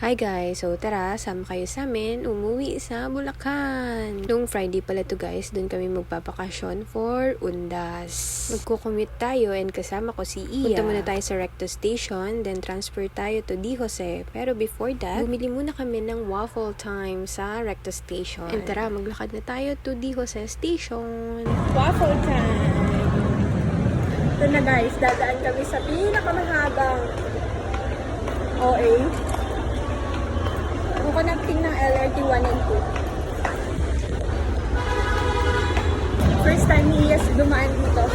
Hi guys! So tara, sama kayo sa amin umuwi sa Bulacan. Nung Friday pala to guys, doon kami magpapakasyon for Undas. Magkukommute tayo and kasama ko si Iya. Punta muna tayo sa Recto Station, then transfer tayo to Di Jose. Pero before that, bumili muna kami ng waffle time sa Recto Station. And tara, maglakad na tayo to Di Jose Station. Waffle time! Ito na guys, dadaan kami sa pinakamahabang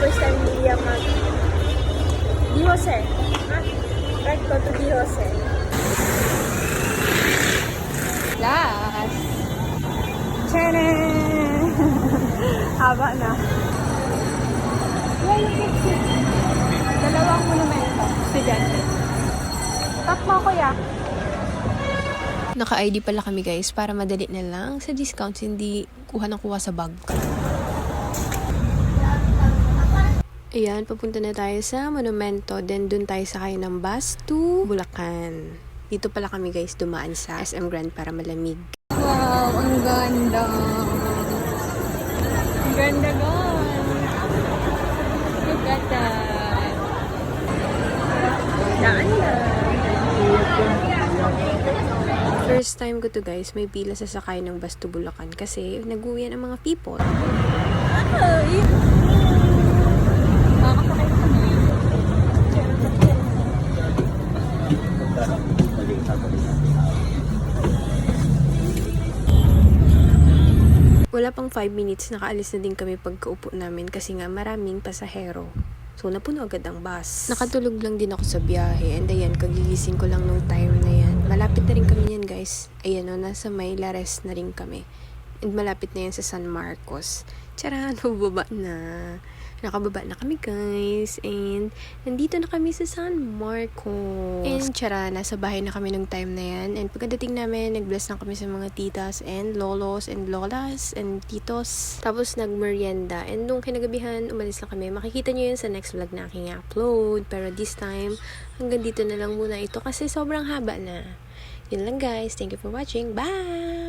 First time ni Iya mag Di Jose. Ha? Recto to Di Jose. Last! Tchanan! Haba na. Dalawang monumento. Estudyante. Tap mo, kuya. Naka-ID pala kami guys para madali na lang sa discounts hindi kuha ng kuha sa bag. Ayan, papunta na tayo sa Monumento. Then, dun tayo sakay ng bus to Bulacan. Dito pala kami guys dumaan sa SM Grand para malamig. Wow, ang ganda. Ang ganda guys. Look at that. First time ko to guys, may pila sa sakay ng bus to Bulacan kasi nag-uwian ang mga people. Ay! Wala pang 5 minutes, nakaalis na din kami pagkaupo namin kasi nga maraming pasahero. So, napuno agad ang bus. Nakatulog lang din ako sa biyahe. And ayan, kagigising ko lang nung time na yan. Malapit na rin kami yan, guys. Ayan o, nasa may Lares na rin kami. And malapit na yan sa San Marcos. Tara, nababa na. Nakababa na kami, guys. And nandito na kami sa San Marcos. And tara, nasa bahay na kami nung time na yan. And pagkadating namin, nag-bless na kami sa mga titas and lolos and lolas and titos. Tapos nagmerienda. And nung kinagabihan, umalis na kami. Makikita nyo yun sa next vlog na aking upload. Pero this time, hanggang dito na lang muna ito kasi sobrang haba na. Yun lang guys. Thank you for watching. Bye!